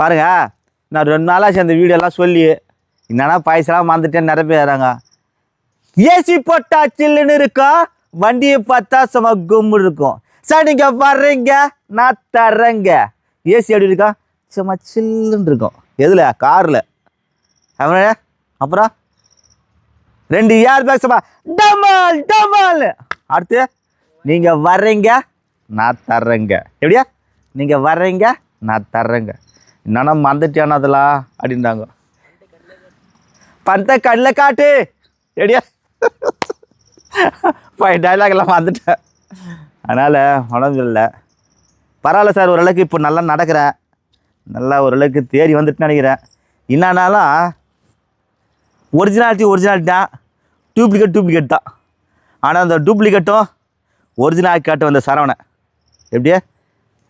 பாருங்க நான் ரெண்டு நாளாச்சு அந்த வீடியோலாம் சொல்லி என்னன்னா பாயசெல்லாம் மறந்துட்டேன்னு நிறைய பேராங்க ஏசி போட்டா சில்லுன்னு இருக்கும் வண்டியை பார்த்தா சும்மா கும்மு இருக்கும். சார் நீங்கள் வர்றீங்க நான் தர்றேங்க. ஏசி எப்படி இருக்கா? சும்மா சில்லுன்னு இருக்கும். எதில்? காரில். அவனே அப்புறம்? ரெண்டு ஏர் பேக் சும்மா டமால் டமால். அடுத்து நீங்கள் வர்றீங்க நான் தர்றேங்க. எப்படியா? நீங்கள் வர்றீங்க நான் தர்றேங்க. என்னன்னா மறந்துட்டியானா அதெல்லாம் அப்படின்றாங்க. பந்த கண்ணில் காட்டு. எடியா. ஃபைவ் டைலாக்லாம் மறந்துட்டேன். வந்துட்டேன் அதனால் உடம்பு இல்லை. பரவாயில்ல சார் ஓரளவுக்கு இப்போ நல்லா நடக்கிறேன் நல்லா ஓரளவுக்கு தேறி வந்துட்டு நினைக்கிறேன். என்னன்னாலும் ஒரிஜினாலிட்டி ஒரிஜினாலிட்டி தான். டூப்ளிகேட் டூப்ளிகேட் தான். ஆனால் அந்த டூப்ளிகேட்டும் ஒரிஜினல் ஆக்கி காட்டுவேன் அந்த சரவணை எப்படியே?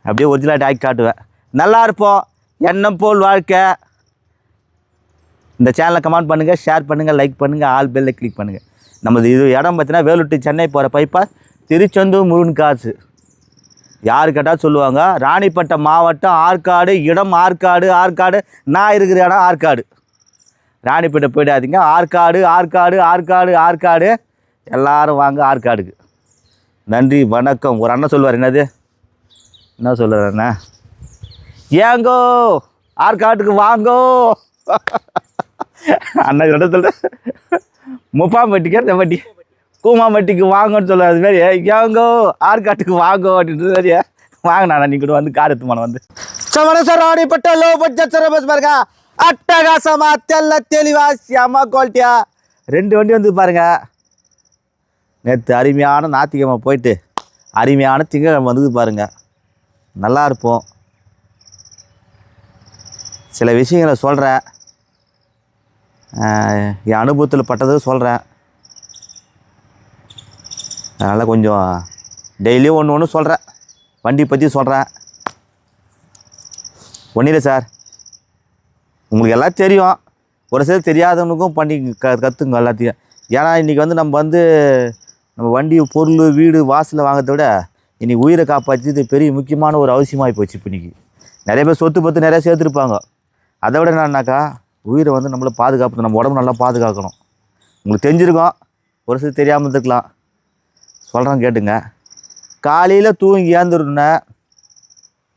அப்படியே ஒரிஜினாலிட்டி ஆக்கி காட்டுவேன் நல்லா இருப்போம். எண்ணம் போல் வாழ்க்கை. இந்த சேனலை கமெண்ட் பண்ணுங்கள் ஷேர் பண்ணுங்கள் லைக் பண்ணுங்கள் ஆல் பெல்லை கிளிக் பண்ணுங்கள் நமது இது இடம் பார்த்தீங்கன்னா வேலூர் சென்னை போகிற பைப்பாஸ் திருச்செந்தூர் முருகன் காசு. யார் கேட்டால் சொல்லுவாங்க ராணிப்பட்டம் மாவட்டம் ஆற்காடு இடம் ஆற்காடு ஆற்காடு. நான் இருக்கிற இடம் ஆற்காடு. ராணிப்பேட்டை போயிடாதீங்க ஆற்காடு ஆற்காடு ஆற்காடு ஆற்காடு. எல்லாரும் வாங்க ஆற்காடுக்கு. நன்றி வணக்கம். ஒரு அண்ணன் சொல்லுவார் என்னது? என்ன சொல்லுவார் அண்ணா? ஏங்கோ ஆற்காட்டுக்கு வாங்கோ. அண்ணன் கிட்ட சொல்ற முப்பாம்பட்டிக்கு இந்த கூமா கூமாம்பட்டிக்கு வாங்கன்னு சொல்ல அது மாதிரி ஏங்கோ ஆற்காட்டுக்கு வாங்கோ அப்படின்றது மாதிரியே வாங்கினா நீ கூட வந்து கார் எடுத்து வந்து. சமணசராணிப்பட்ட லோ பட்ஜெட் சர்வீஸ் பாருங்க. அட்டகாசமா தெல்ல தெளிவா சியமா குவாலிட்டியா ரெண்டு வண்டி வந்து பாருங்க. நேற்று அருமையான நாத்திகமாக போயிட்டு அருமையான திங்கக்கிழமை வந்தது பாருங்க. நல்லா இருப்போம். சில விஷயங்களை சொல்கிறேன் என் அனுபவத்தில் பட்டது சொல்கிறேன் அதனால் கொஞ்சம் டெய்லியும் ஒன்று ஒன்று சொல்கிறேன் வண்டி பற்றி சொல்கிறேன் ஒன்றும் இல்லை சார். உங்களுக்கு எல்லாம் தெரியும். ஒரு சில தெரியாதவனுக்கும் பண்ணி க கற்றுங்க எல்லாத்தையும். ஏன்னா இன்றைக்கி வந்து நம்ம வந்து நம்ம வண்டி பொருள் வீடு வாசலில் வாங்குறத விட இன்றைக்கி உயிரை காப்பாற்றி பெரிய முக்கியமான ஒரு அவசியமாகி போச்சு இப்போ இன்றைக்கி நிறைய பேர் சொத்து பத்து நிறையா சேர்த்துருப்பாங்க. அதை விட என்னன்னாக்கா உயிரை வந்து நம்மளை பாதுகாப்பு நம்ம உடம்பு நல்லா பாதுகாக்கணும். உங்களுக்கு தெரிஞ்சிருக்கோம் ஒரு சிலர் தெரியாமல் இருந்துக்கலாம். சொல்கிறேன் கேட்டுங்க. காலையில் தூங்கி ஏந்துருன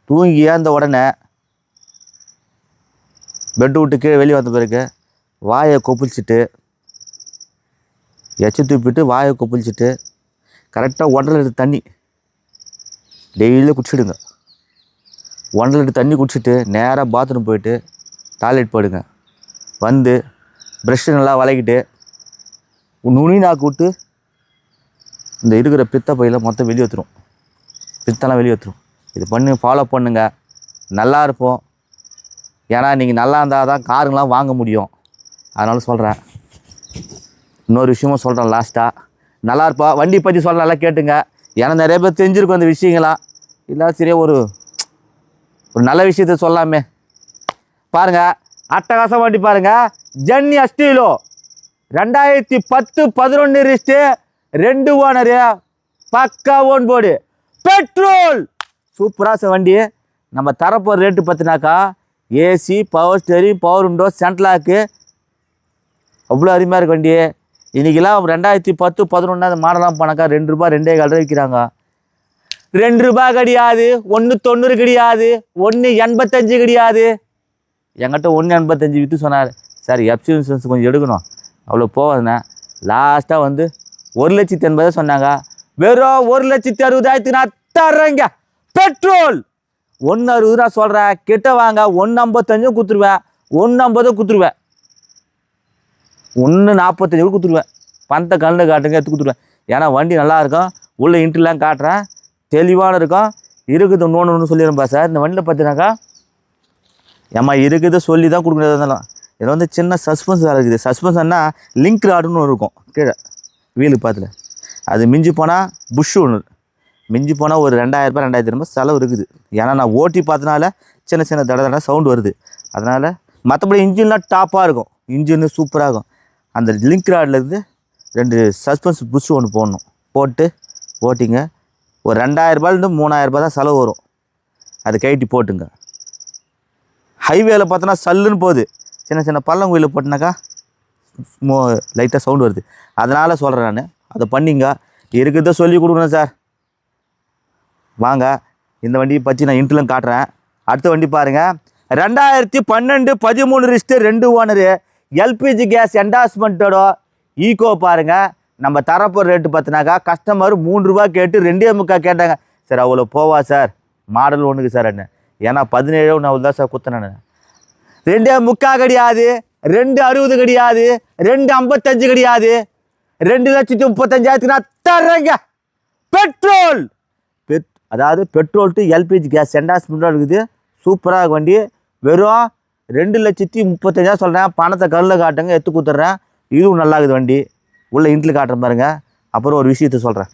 தூங்கி ஏந்த உடனே பெட்டு விட்டு கீழே வெளியே வந்த பிறகு வாயை கொப்பளிச்சிட்டு எச்சு தூப்பிட்டு வாயை கொப்பளிச்சிட்டு கரெக்டாக ஒன்றரை லிட்டர் தண்ணி டெய்லியும் குடிச்சிடுங்க. ஒன்றரை லிட்டர் தண்ணி குடிச்சிட்டு நேராக பாத்ரூம் போயிட்டு டாய்லெட் போயிடுங்க வந்து ப்ரெஷ்ஷு நல்லா வளைக்கிட்டு நுனி நாக்கு விட்டு இந்த இருக்கிற பித்த பையில் மொத்தம் வெளியே ஊற்றுரும் பித்தெல்லாம் வெளியே ஊற்றுரும் இது பண்ணி ஃபாலோ பண்ணுங்க. நல்லா இருப்போம். ஏன்னா நீங்கள் நல்லா இருந்தால் தான் காருங்களாம் வாங்க முடியும். அதனால சொல்கிறேன் இன்னொரு விஷயமும் சொல்கிறேன் லாஸ்ட்டாக நல்லா இருப்பா. வண்டி பற்றி சொல்ல நல்லா கேட்டுங்க. ஏன்னா நிறைய பேர் தெரிஞ்சிருக்கும் அந்த விஷயங்களாம் இல்லை சரியா ஒரு ஒரு நல்ல விஷயத்த சொல்லாமே. பாருங்க. அட்டகாசம் வண்டி பாருங்கள் ஜென்னி அஸ்டீலோ ரெண்டாயிரத்தி பத்து பதினொன்று ரிஸ்ட்டு ரெண்டு ஓனரு பக்கா ஓன் போர்டு பெட்ரோல் சூப்பராக வண்டி. நம்ம தரப்போகிற rate பார்த்தினாக்கா AC power steering power window central lock அவ்வளோ அருமையாக இருக்கு வண்டி. இன்றைக்கெல்லாம் ரெண்டாயிரத்தி பத்து பதினொன்று அந்த மாடலாம் போனாக்கா ரெண்டு ரூபாய் ரெண்டே கால் விற்கிறாங்க ரெண்டு ரூபாய் கிடையாது ஒன்று தொண்ணூறு கிடையாது ஒன்று எண்பத்தஞ்சு கிடையாது. என்கிட்ட ஒன்று எண்பத்தஞ்சு விற்று சொன்னார். சார் எஃப்சி இன்சூரன்ஸ் கொஞ்சம் எடுக்கணும். அவ்வளோ போவாதுண்ணே லாஸ்ட்டாக வந்து ஒரு லட்சத்தி எண்பதாக சொன்னாங்க. வெறும் ஒரு லட்சத்தி அறுபதாயிரத்து நான் தர்றேங்க. பெட்ரோல் ஒன்று அறுபது ரூபா சொல்கிறேன் கிட்ட வாங்க. ஒன்று ஐம்பத்தஞ்சும் கொடுத்துருவேன். ஒன்று ஐம்பதும் கொடுத்துருவேன். ஒன்று நாற்பத்தஞ்சு கூட கொடுத்துருவேன். பணத்தை கண்ணில் காட்டுங்க எடுத்து கொடுத்துருவேன். ஏன்னா வண்டி நல்லா இருக்கும். உள்ளே இன்ட்ரெலாம் காட்டுறேன். தெளிவான இருக்கும். இருக்குது இன்னொன்று ஒன்று சொல்லிடும்பா சார். இந்த வண்டியில் பார்த்தீங்கன்னாக்கா ஏம்மா இருக்குது சொல்லி தான் கொடுக்குறது இருந்தாலும் இதில் வந்து சின்ன சஸ்பென்ஸ் வேறு இருக்குது. சஸ்பென்ஸ்னா லிங்க் ராடுன்னு ஒன்று இருக்கும். கீழே. வீலு பார்த்துல அது மிஞ்சி போனால் புஷ்ஷு ஒன்று மிஞ்சி போனால் ஒரு ரெண்டாயிரரூபா ரெண்டாயிரத்தி ஐநூறுபா செலவு இருக்குது. ஏன்னா நான் ஓட்டி பார்த்தனால சின்ன சின்ன தட தட சவுண்டு வருது. அதனால் மற்றபடி இன்ஜின்லாம் டாப்பாக இருக்கும். இன்ஜின் சூப்பராக இருக்கும். அந்த லிங்க் ராட்லேருந்து ரெண்டு சஸ்பென்ஸ் புஷ் ஒன்று போடணும். போட்டு ஓட்டிங்க. ஒரு ரெண்டாயிரரூபாலேருந்து மூணாயிரரூபா தான் செலவு வரும். அதை கைட்டி போட்டுங்க. ஹைவேல பார்த்தோன்னா சல்லுன்னு போகுது. சின்ன சின்ன பள்ளங்குயில போட்டினாக்கா மோ லைட்டாக சவுண்ட் வருது. அதனால் சொல்கிறேன் நான். அதை பண்ணிங்க. இருக்கிறத சொல்லி கொடுக்குறேன் சார். வாங்க. இந்த வண்டியை பற்றி நான் இன்ட்ரிலும் காட்டுறேன். அடுத்த வண்டி பாருங்கள் ரெண்டாயிரத்தி பன்னெண்டு பதிமூணு ரிஸ்ட்டு ரெண்டு ஓனரு. எல்பிஜி கேஸ் என்டாஸ்மெண்ட்டோட ஈகோ பாருங்கள் நம்ம தரப்போ ரேட்டு பார்த்தினாக்கா கஸ்டமர் மூணு ரூபா கேட்டு ரெண்டே முக்கா கேட்டாங்க. சார் அவ்வளோ போவா சார்? மாடல் ஒன்றுக்கு சார் என்ன? ஏன்னா பதினேழு ஒன்று தான் சார் குத்தினேன் ரெண்டே முக்கா கிடையாது ரெண்டு அறுபது கிடையாது ரெண்டு ஐம்பத்தஞ்சு கிடையாது ரெண்டு லட்சத்தி முப்பத்தஞ்சாயிரத்துக்கு நான் தர்றேங்க. பெட்ரோல். பெட் அதாவது பெட்ரோல் டு எல்பிஜி கேஸ் சென்டாஸ்மெண்ட்டாக இருக்குது. சூப்பராக வண்டி. வெறும் ரெண்டு லட்சத்தி முப்பத்தஞ்சாயிரம் சொல்கிறேன் பணத்தை கல்லில் காட்டுங்க எடுத்து கொடுத்துட்றேன் இதுவும் நல்லா இருக்குது வண்டி. உள்ளே இன்ட்டில் காட்டுறேன் பாருங்கள் அப்புறம் ஒரு விஷயத்த சொல்கிறேன்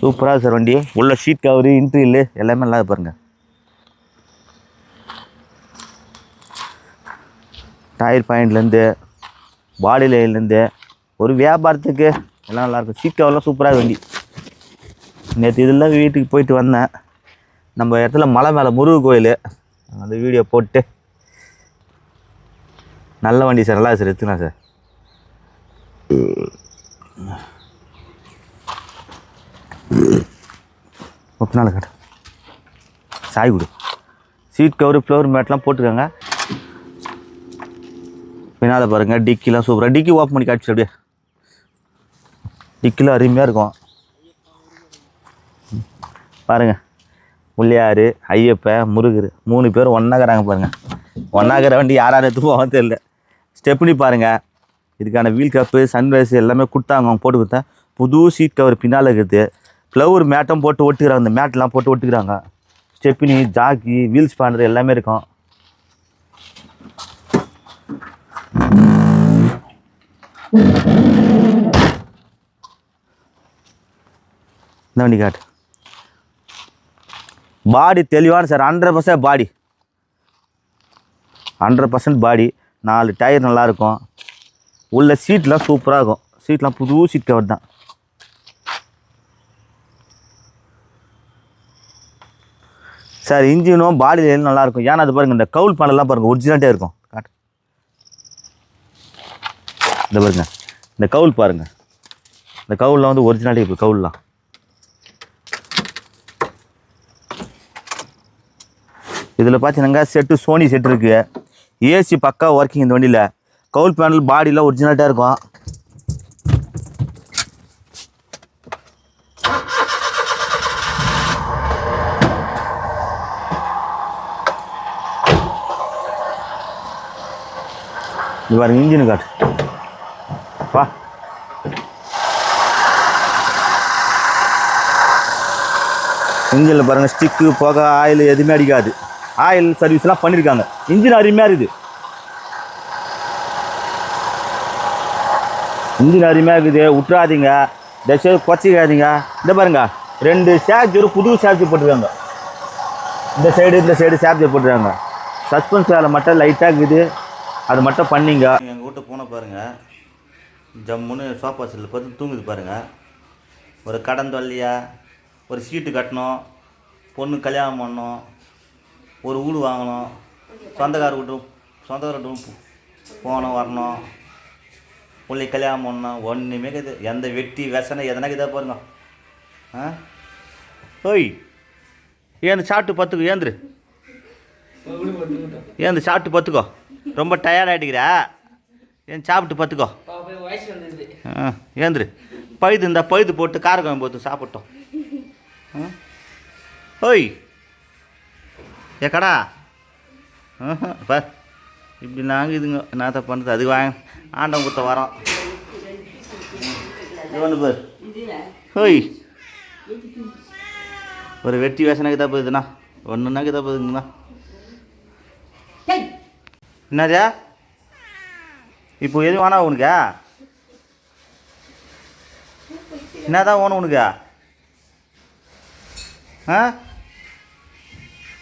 சூப்பராக சார் வண்டி. உள்ள ஷீட் கவரு இன்ட்ரியல் எல்லாமே நல்லா பாருங்கள் பாருங்க. டயர் பாயிண்ட்லேருந்து பாடி லைன்லேருந்து ஒரு வியாபாரத்துக்கு எல்லாம் நல்லாயிருக்கும் சீட் கவர்லாம் சூப்பராக வண்டி. நேற்று இதெல்லாம் வீட்டுக்கு போயிட்டு வந்தேன். நம்ம இடத்துல மலை மேலே முருகு கோயில். அந்த வீடியோ போட்டு நல்ல வண்டி சார் நல்லா சார் எடுத்துக்கலாம் சார் நாள் காட்ட. சாய் கொடு. சீட் கவர் ஃப்ளோர் மேட்லாம் போட்டுக்கோங்க. பின்னால் பாருங்கள் டிக்கிலாம் சூப்பராக டிக்கி ஓப்பன் பண்ணி காட்டுச்சு அப்படியே. டிக்கிலாம் அருமையாக இருக்கும். பாருங்கள் முள்ளியார் ஐயப்பன் முருகர் மூணு பேர் ஒன்றாகிறாங்க பாருங்கள் ஒன்றாகிற வண்டி யார் யார் எடுத்து போவாங்க தெரியல. ஸ்டெப்னி பாருங்கள் இதுக்கான வீல் கப்பு சன்ரைஸ் எல்லாமே கொடுத்தாங்க அவங்க போட்டு கொடுத்தேன் புது சீட் கவர் பின்னால் இருக்குது. ஃப்ளவர் மேட்டும் போட்டு ஒட்டுக்கிறாங்க அந்த மேட்லாம் போட்டு ஒட்டுக்கிறாங்க ஸ்டெப்பினி ஜாக்கி வீல் ஸ்பேனர் எல்லாமே இருக்கும். இந்த வண்டி காட்டு. பாடி தெளிவான sir hundred percent body hundred percent body நாலு டயர் நல்லாயிருக்கும் உள்ள சீட்லாம் சூப்பராக இருக்கும். சீட்லாம் புது சீட் கவர் தான். சார் இன்ஜினும் பாடி லைனும் நல்லாயிருக்கும். ஏன்னா அது பாருங்கள் இந்த கவுல் பேனல்லாம் பாருங்கள் ஒரிஜினல்ட்டே இருக்கும். காட்டு. இந்த பாருங்க இந்த கவுல் பாருங்கள் இந்த கவுலில் வந்து ஒரிஜினாலிட்டி இருக்குது கவுல்லாம். இதில் பார்த்தீங்கன்னா செட்டு சோனி செட் இருக்குது ஏசி பக்கா ஒர்க்கிங் இந்த வண்டியில். கவுல் பேனல் பாடியில் ஒரிஜினல்ட்டாக இருக்கும். இது பாருங்க இன்ஜின் காட்டு. வா. இன்ஜினில் பாருங்கள் ஸ்டிக்கு புகை ஆயில் எதுவுமே அடிக்காது. ஆயில் சர்வீஸ்லாம் பண்ணியிருக்காங்க இன்ஜின் அருமையாக இருக்குது. இன்ஜின் அருமையாக இருக்குது. விட்டுறாதீங்க தயவுசெய்து குறைச்சிக்காதீங்க. இந்த பாருங்க ரெண்டு சார்ஜர் புது சார்ஜர் போட்டிருக்காங்க. இந்த சைடு இந்த சைடு சார்ஜர் போட்டிருக்காங்க. சஸ்பென்ஸ் வேலை மட்டும் லைட்டாக இருக்குது. அது மட்டும் பண்ணிங்க. எங்கள் வீட்டு பூனை பாருங்கள் ஜம்முன்னு சோஃபா செல்லில் பார்த்து தூங்குது பாருங்கள் ஒரு கடன் தொல்லையா? ஒரு சீட்டு கட்டணும். பொண்ணு கல்யாணம் பண்ணணும். ஒரு வீடு வாங்கணும். சொந்தக்கார வீட்டு சொந்தக்கார வீட்டு போகணும் வரணும். பிள்ளை கல்யாணம் பண்ணணும். ஒன்றுமே இது எந்த வெட்டி விசனை எதனா இதாக பாருங்க. ஆ? ஓய் ஏந்து சாப்பிட்டு பத்துக்கோ ஏந்துரு. ஏந்து சாப்பிட்டு பத்துக்கோ. ரொம்ப டயர்ட் ஆகிட்டுக்கிறா ஏன் சாப்பிட்டு பார்த்துக்கோ. ஆ ஏந்துரு. பழுது இந்த பழுது போட்டு காரக்கம் போட்டு சாப்பிட்டோம். ஓய். ஏக்கடா ஆஹா, பார். இப்படி நாங்கள் இதுங்க என்னத்த பண்ணுறது அது வாங்க. ஆண்டம் கொடுத்த வரோம். இது பார். ஒரு வெட்டி வேசனாக்கு தான் போகுதுண்ணா ஒன்றுனாக்கு தான் போகுதுங்கண்ணா என்னதா? இப்போ எதுவும் வேணா உனக்கு? என்னதான் வேணும் உனக்கு? ஆ?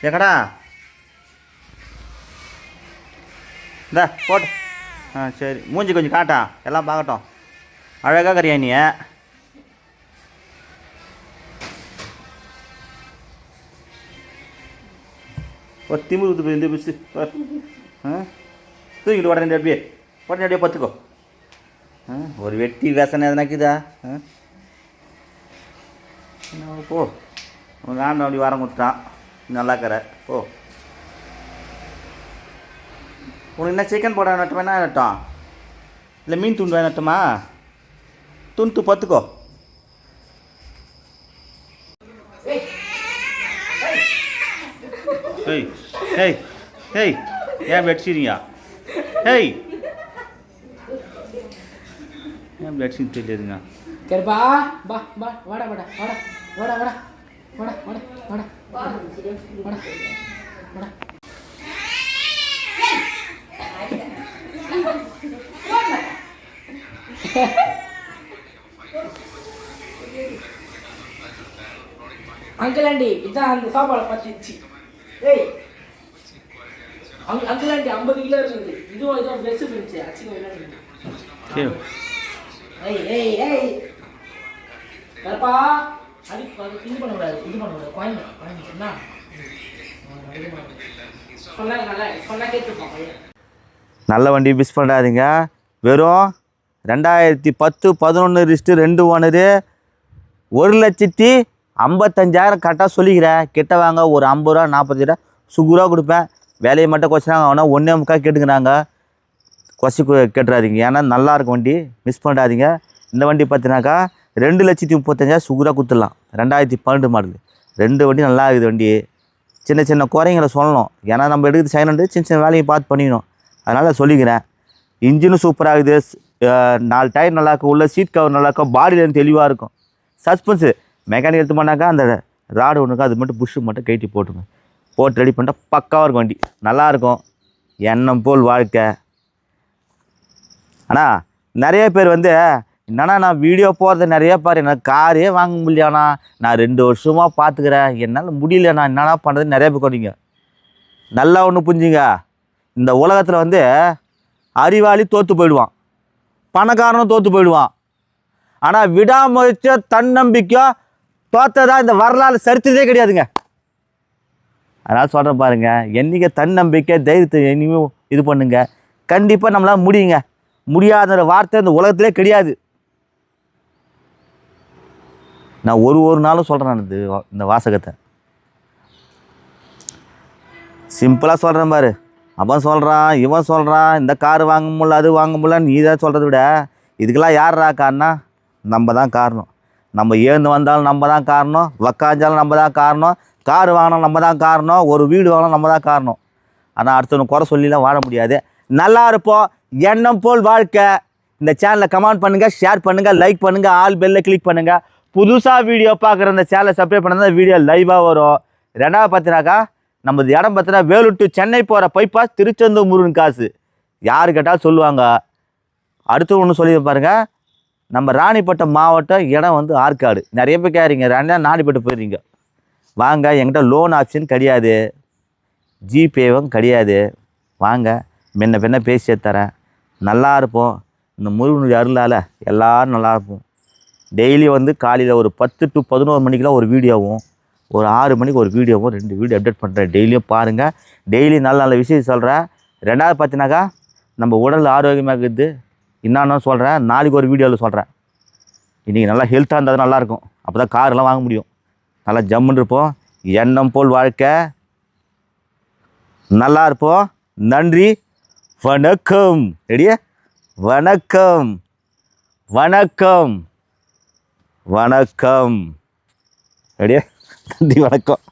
எக்கடா இந்த போட்டு. ஆ சரி. மூஞ்சி கொஞ்சம் காட்டா. எல்லாம் பார்க்கட்டும். அழகாக கறியா நீ? ஒரு திமிரு இந்த பிஸ்ஸு தூக்கிட்டு உடனே அப்படியே உடனே அப்படியே பத்துக்கோ ஒரு வெட்டி வேசனை எதனாக்குதா ஆ? என்ன போ. உங்கள் ஆண்ட அப்படி வரம் கொடுத்தான். நல்லா இருக்கிற. போ. உனக்கு என்ன சிக்கன் போட நட்டமா என்ன நட்டோம் இல்லை மீன் துண்டு வேணட்டுமா? துண்டு பத்துக்கோ ஏய் ஏய் ஏய். ஏன் இப்படி ஹேய். ஏன் இப்படி தெரியாதுங்க? கருப்பா பா. பா வாடா வாடா வாடா. வாடா வாடா. வாடா வாடா வாடா. வாடா வாடா. அங்கிள் ஆண்டி இதான் அந்த சாப்பாடை பார்த்துச்சு ஏய். அங்க அங்கிள் ஆண்டி ஐம்பது கிலோ இருக்குது. இதுவும் இதுவும் பெஸ்ட் ஃப்ரெண்ட்ஸ் அச்சிங்க விளையாடுங்க சரி ஏய். ஏய் ஏய் கருப்பா அடி அது இது பண்ண கூடாது இது பண்ண கூடாது குழந்தை குழந்தை என்ன சொன்னா நல்லா சொன்னா கேட்டுப்பான் பையன். நல்ல வண்டி மிஸ் பண்ணாதீங்க. வெறும் ரெண்டாயிரத்தி பத்து பதினொன்று ரிஸ்ட்டு ரெண்டு ஓனரு ஒரு லட்சத்தி ஐம்பத்தஞ்சாயிரம் கரெக்டாக சொல்லிக்கிறேன். கிட்ட வாங்க ஒரு ஐம்பது ரூபா நாற்பது ரூபா சுகுரூவா கொடுப்பேன். வேலையை மட்டும் கொச்சினாங்க ஆனால் ஒன்றே முக்கா கேட்டுக்கிறாங்க. கொசி கேட்டுறாதீங்க. ஏன்னா நல்லாயிருக்கும் வண்டி. மிஸ் பண்ணாதீங்க இந்த வண்டி பார்த்தினாக்கா ரெண்டு லட்சத்தி முப்பத்தஞ்சாயிரம் சுகுராக கொடுத்துடலாம். ரெண்டாயிரத்தி பன்னெண்டு மாடல் ரெண்டு வண்டி நல்லா இருக்குது வண்டி. சின்ன சின்ன குறைங்களை சொல்லணும். ஏன்னா நம்ம எடுக்கிறது சைன் வந்து சின்ன சின்ன வேலையை பார்த்து பண்ணிக்கணும். அதனால் சொல்லிக்கிறேன். இன்ஜினும் சூப்பராக இருக்குது. நாலு டயர் நல்லாயிருக்கும் உள்ள சீட் கவர் நல்லாயிருக்கும் பாடியில் பாடியில் தெளிவாக இருக்கும். சஸ்பென்ஸு மெக்கானிக் எடுத்து பண்ணாக்கா அந்த ராடு ஒன்றுக்கு அது மட்டும் புஷ்ஷு மட்டும் கைட்டி போட்டுங்க போட்டு ரெடி பண்ணிட்டா பக்காவாக இருக்கும் வண்டி. நல்லாயிருக்கும். எண்ணம் போல் வாழ்க்கை. ஆனால் நிறைய பேர் வந்து என்னண்ணா நான் வீடியோ போகிறத நிறைய பாரு. எனக்கு காரே வாங்க முடியாண்ணா நான் ரெண்டு வருஷமாக பார்த்துக்கிறேன். என்னால் முடியலண்ணா என்னண்ணா பண்ணுறது நிறைய பேர் கொண்டீங்க நல்லா ஒன்று புரிஞ்சுங்க. இந்த உலகத்தில் வந்து அறிவாளி தோற்று போயிடுவான். பணக்காரனும் தோற்று போயிடுவான். ஆனால் விடாமுயற்சியோ தன்னம்பிக்கையோ தோற்றதான் இந்த வரலாறு சரித்திரதே கிடையாதுங்க. அதனால் சொல்கிறேன் பாருங்க என்றைக்கு தன்னம்பிக்கை தைரியத்தை இனியும் இது பண்ணுங்க. கண்டிப்பாக நம்மளால் முடியுங்க. முடியாத வார்த்தை இந்த உலகத்திலே கிடையாது. நான் ஒரு ஒரு நாளும் சொல்கிறேன் இது இந்த வாசகத்தை. சிம்பிளாக சொல்கிறேன் பாரு. அவன் சொல்கிறான் இவன் சொல்கிறான் இந்த கார் வாங்க முடியல அது வாங்க முடியல நீ தான் சொல்கிறத விட இதுக்கெல்லாம் யார்ரா காரணம்? நம்ம தான் காரணம். நம்ம ஏந்து வந்தாலும் நம்ம தான் காரணம் உக்காஞ்சாலும் நம்ம தான் காரணம் கார் வாங்கினோம் நம்ம தான் காரணம் ஒரு வீடு வாங்கினா நம்ம தான் காரணம். ஆனால் அடுத்தவங்க குறை சொல்லிலாம் வாழ முடியாது. நல்லா இருப்போம். எண்ணம் போல் வாழ்க்கை. இந்த சேனலை கமெண்ட் பண்ணுங்கள் ஷேர் பண்ணுங்கள் லைக் பண்ணுங்கள் ஆல் பெல்ல கிளிக் பண்ணுங்கள் புதுசாக வீடியோ பார்க்குற இந்த சேனலை சப்ஸ்கிரைப் பண்ணால் வீடியோ லைவாக வரும். ரெண்டாவது பார்த்தினாக்கா நமது இடம் பார்த்தினா வேலூர் டு சென்னை போகிற பைப்பாஸ் திருச்செந்தூர் முருகன் காசு. யார் கேட்டாலும் சொல்லுவாங்க. அடுத்து ஒன்று சொல்லி பாருங்கள் நம்ம ராணிப்பட்டம் மாவட்டம் இடம் வந்து ஆற்காடு. நிறைய பேர் கேட்குறீங்க ரெண்டா ராணிப்பட்டம் போயிடுறீங்க வாங்க என்கிட்ட லோன் ஆப்ஷன் கிடையாது. ஜிபேவும் கிடையாது. வாங்க முன்ன பின்ன பேசி தரேன். நல்லா இருப்போம். இந்த முருகனுடைய அருளால் எல்லோரும் நல்லா இருப்போம். டெய்லி வந்து காலையில் ஒரு பத்து டு பதினோரு மணிக்கெலாம் ஒரு வீடியோவும் ஒரு ஆறு மணிக்கு ஒரு வீடியோவும் ரெண்டு வீடியோ அப்டேட் பண்ணுறேன் டெய்லியும் பாருங்கள் டெய்லி நல்ல நல்ல விஷயம் சொல்கிறேன் ரெண்டாவது பார்த்தினாக்கா நம்ம உடல் ஆரோக்கியமாக இருக்குது. என்னன்னு சொல்கிறேன் நாளைக்கு ஒரு வீடியோவில் சொல்கிறேன் இன்றைக்கி நல்லா ஹெல்த்தாக இருந்தால் தான் நல்லாயிருக்கும் அப்போ தான் காரெல்லாம் வாங்க முடியும். நல்லா ஜம்முன்னு இருப்போம் எண்ணம் போல் வாழ்க்கை. நல்லா இருப்போம் நன்றி. வணக்கம். ரெடியா? வணக்கம். வணக்கம். வணக்கம். ரெடியா? நன்றி வணக்கம்.